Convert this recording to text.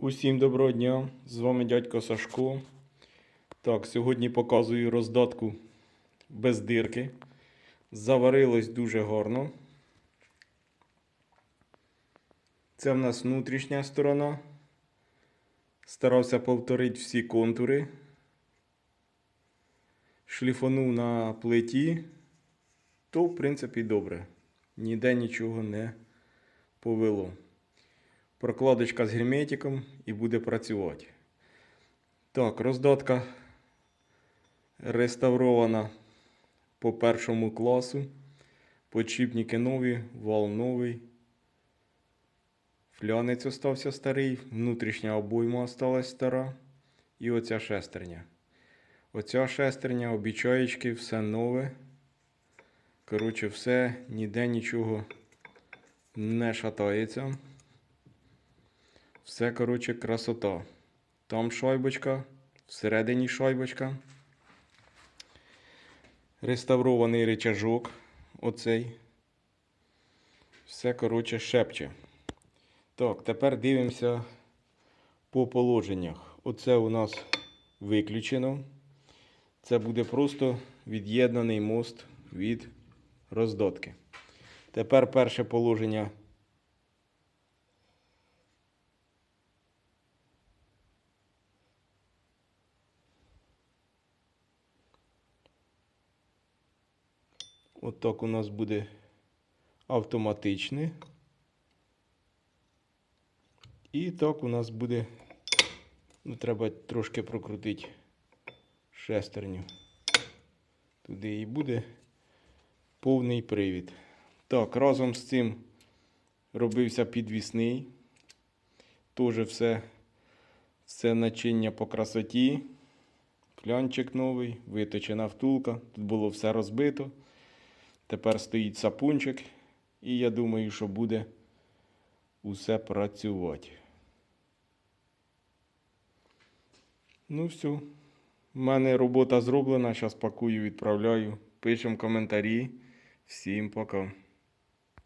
Усім доброго дня! З вами дядько Сашко. Так, сьогодні показую роздатку без дирки. Заварилось дуже гарно. Це в нас внутрішня сторона. Старався повторити всі контури. Шліфанув на плиті, то в принципі добре. Ніде нічого не повело прокладочка з герметиком і буде працювати. Так, роздатка реставрована по першому класу. Подшипники нові, вал новий. Флянець остався старий, внутрішня обойма осталась стара. І оця шестерня. Оця шестерня, обічаєчки, все нове. Коротше, все, ніде нічого не шатається. Все, коротше, красота. Там шайбочка, всередині шайбочка. Реставрований речажок. Оцей. Все, коротше, шепче. Так, тепер дивимося по положеннях. Оце у нас виключено. Це буде просто від'єднаний мост від роздатки. Тепер перше положення От у нас буде автоматичне. І так у нас буде. Ну, треба трошки прокрутити шестерню. Туди і буде повний привід. Так, разом з цим робився підвісний. Теж все, все начиння по красоті. Флянчик новий, виточена втулка. Тут було все розбито. Тепер стоїть сапунчик, і я думаю, що буде усе працювати. Ну, все. У мене робота зроблена. Зараз пакую, відправляю. Пишемо коментарі. Всім пока.